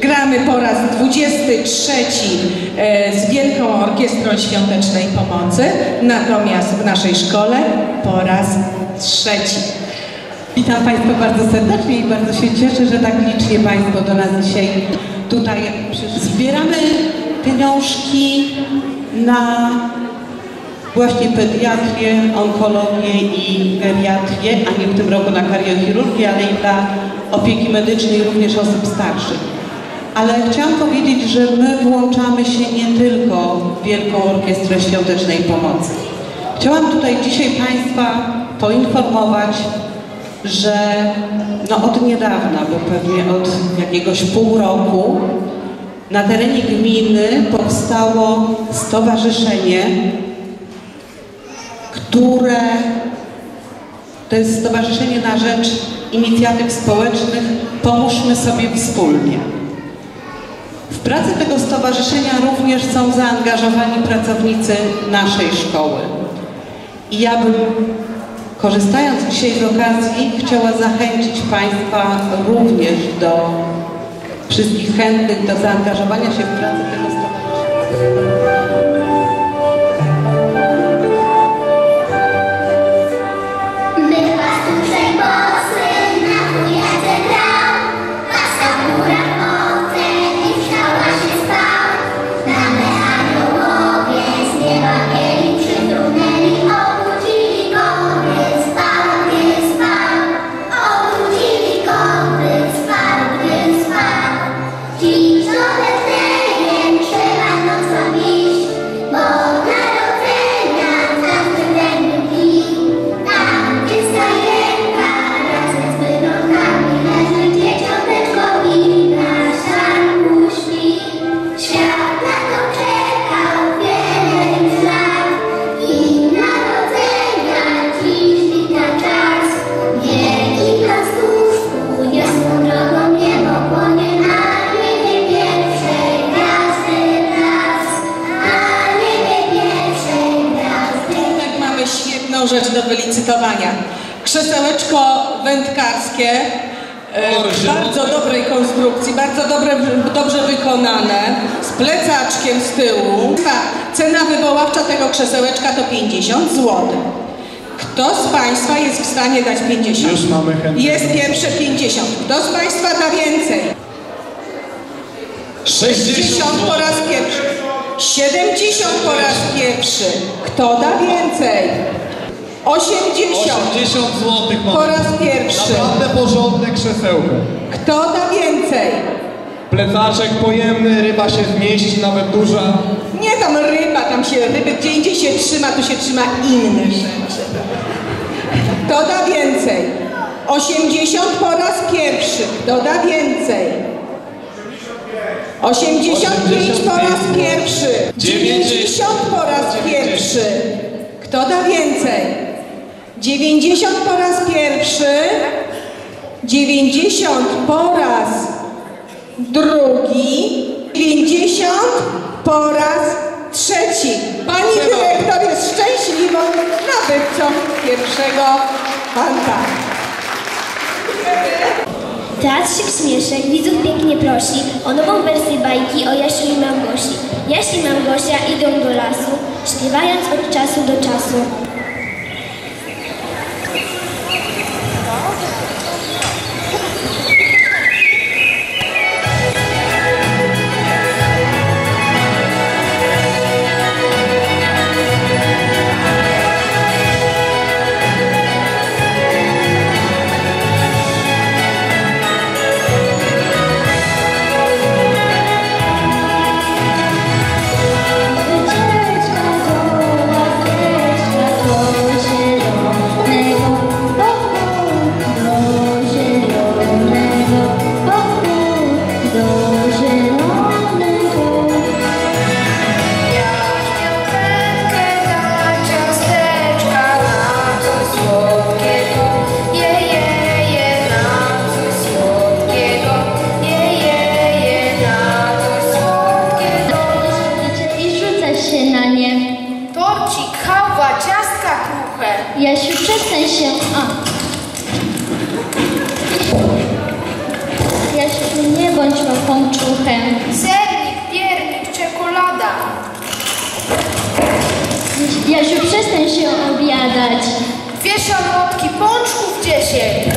Gramy po raz 23 e, z Wielką Orkiestrą Świątecznej Pomocy, natomiast w naszej szkole po raz trzeci. Witam Państwa bardzo serdecznie i bardzo się cieszę, że tak licznie Państwo do nas dzisiaj tutaj przyszli. Zbieramy pieniążki na właśnie pediatrię, onkologię i geriatrię, a nie w tym roku na kardiochirurgię, ale i dla opieki medycznej również osób starszych. Ale chciałam powiedzieć, że my włączamy się nie tylko w Wielką Orkiestrę Świątecznej Pomocy. Chciałam tutaj dzisiaj Państwa poinformować, że no od niedawna, bo pewnie od jakiegoś pół roku, na terenie gminy powstało stowarzyszenie, które to jest Stowarzyszenie na Rzecz Inicjatyw Społecznych Pomóżmy sobie wspólnie. Pracy tego stowarzyszenia również są zaangażowani pracownicy naszej szkoły. I ja bym, korzystając dzisiaj z okazji, chciała zachęcić Państwa również do wszystkich chętnych do zaangażowania się w pracę tego stowarzyszenia. Wędkarskie, e, bardzo dobrej konstrukcji, bardzo dobre, dobrze wykonane, z plecaczkiem z tyłu. Cena wywoławcza tego krzesełeczka to 50 zł. Kto z Państwa jest w stanie dać 50? Już mamy chętnych. Jest pierwsze 50. Kto z Państwa da więcej? 60 po raz pierwszy. 70 po raz pierwszy. Kto da więcej? 80 80 zł po raz pierwszy. Naprawdę porządne krzesełko. Kto da więcej? Plecaczek pojemny, ryba się zmieści, nawet duża. Nie tam ryba, tam się ryby gdzie indziej się trzyma, tu się trzyma inne rzeczy. Kto da więcej? 80 po raz pierwszy. Kto da więcej? 85 po raz pierwszy. 90 po raz pierwszy. Kto da więcej? 90 po raz pierwszy. 90 po raz drugi, 50 po raz trzeci. Pani dyrektor jest szczęśliwą nabywcą pierwszego fanta. Teatr Śmieszek widzów pięknie prosi o nową wersję bajki o Jasiu i Małgosi. Jaś i Małgosia idą do lasu, śpiewając od czasu do czasu. Dwie szalotki, pączków dziesięć.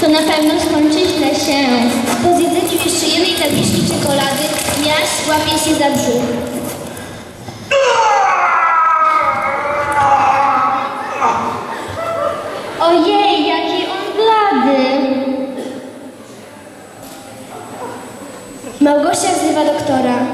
To na pewno skończy źle się. Po zjedzeniu jeszcze jednej tabliczki czekolady Jaś łapie się za brzuch. Ojej, jaki on blady. Małgosia wzywa doktora.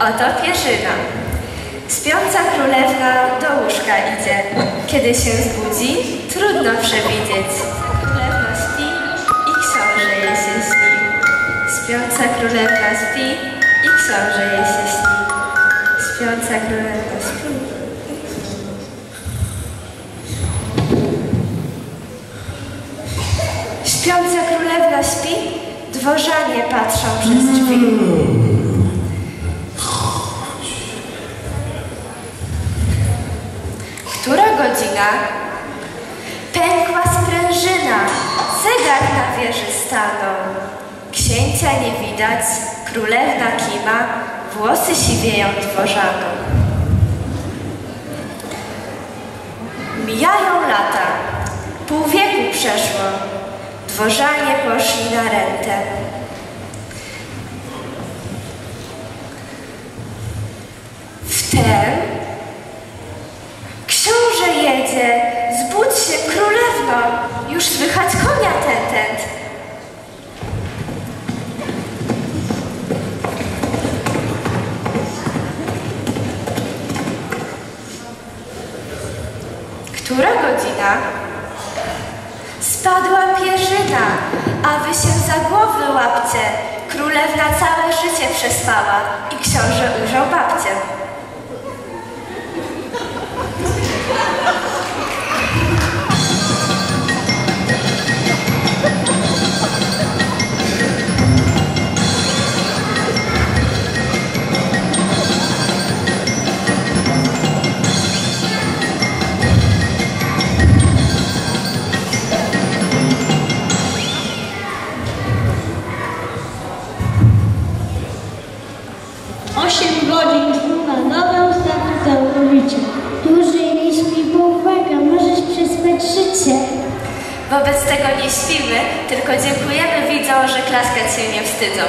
Oto pierzyna. Śpiąca królewna do łóżka idzie. Kiedy się zbudzi, trudno przewidzieć. Królewna śpi i książę jej się śni. Śpiąca królewna śpi i książę jej się śni. Śpiąca królewna śpi. Śpiąca królewna śpi, dworzanie patrzą przez drzwi. Która godzina? Pękła sprężyna, zegar na wieży stanął. Księcia nie widać, królewna kima, włosy siwieją dworzaną. Mijają lata, pół wieku przeszło, dworzanie poszli na rentę. Wtem książę jedzie, zbudź się królewno, już słychać konia tentent. Która godzina? Spadła pierzyna, a wy się za głowy łapcie. Królewna całe życie przespała i książę ujrzał babcię. Wobec tego nie śpimy, tylko dziękujemy widzom, że klaskać się nie wstydzą.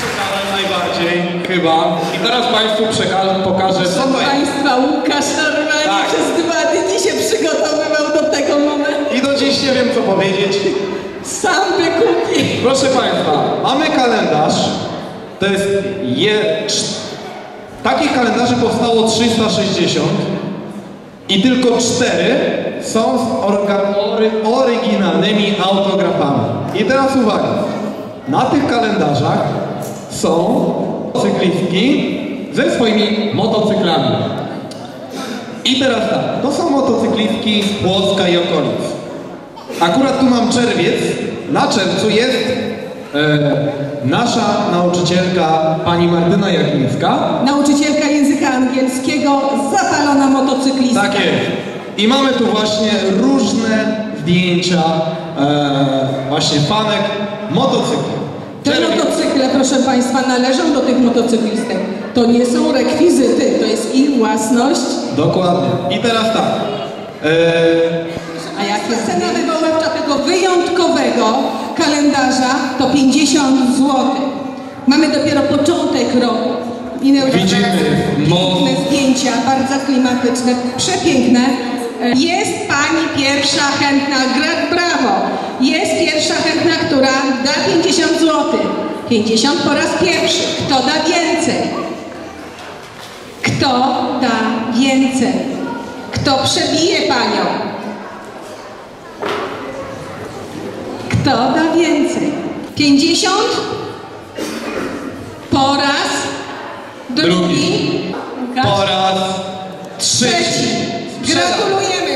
Ciekawe najbardziej, chyba. I teraz Państwu przeka- pokażę, co to jest. Państwa Łukasz normalnie Tak. przez dwa dni się przygotowywał do tego momentu. I do dziś nie wiem, co powiedzieć. Sam wykupił. Proszę Państwa, mamy kalendarz. To jest je... Takich kalendarzy powstało 360 i tylko cztery są z oryginalnymi autografami. I teraz uwaga, na tych kalendrzach są cyklistki ze swoimi motocyklami. I teraz tak, to są motocyklistki z Płocka i okolic. Akurat tu mam czerwiec. Na czerwcu jest e, nasza nauczycielka pani Martyna Jaglińska. Nauczycielka Angielskiego, zapalona motocyklistka. Tak jest. I mamy tu właśnie różne zdjęcia e, właśnie fanek motocykli. Te motocykle, proszę Państwa, należą do tych motocyklistek. To nie są rekwizyty, to jest ich własność. Dokładnie. I teraz tak. E, A jak jest cena wywoławcza tego wyjątkowego kalendarza, to 50 zł. Mamy dopiero początek roku. Minęły Widzimy mo- piękne zdjęcia, bardzo klimatyczne, przepiękne. Jest pani pierwsza chętna, gra- brawo. Jest pierwsza chętna, która da 50 zł. 50 po raz pierwszy. Kto da więcej? Kto da więcej? Kto przebije panią? Kto da więcej? 50? Po raz drugi? Łukasz? po raz trzeci. Gratulujemy,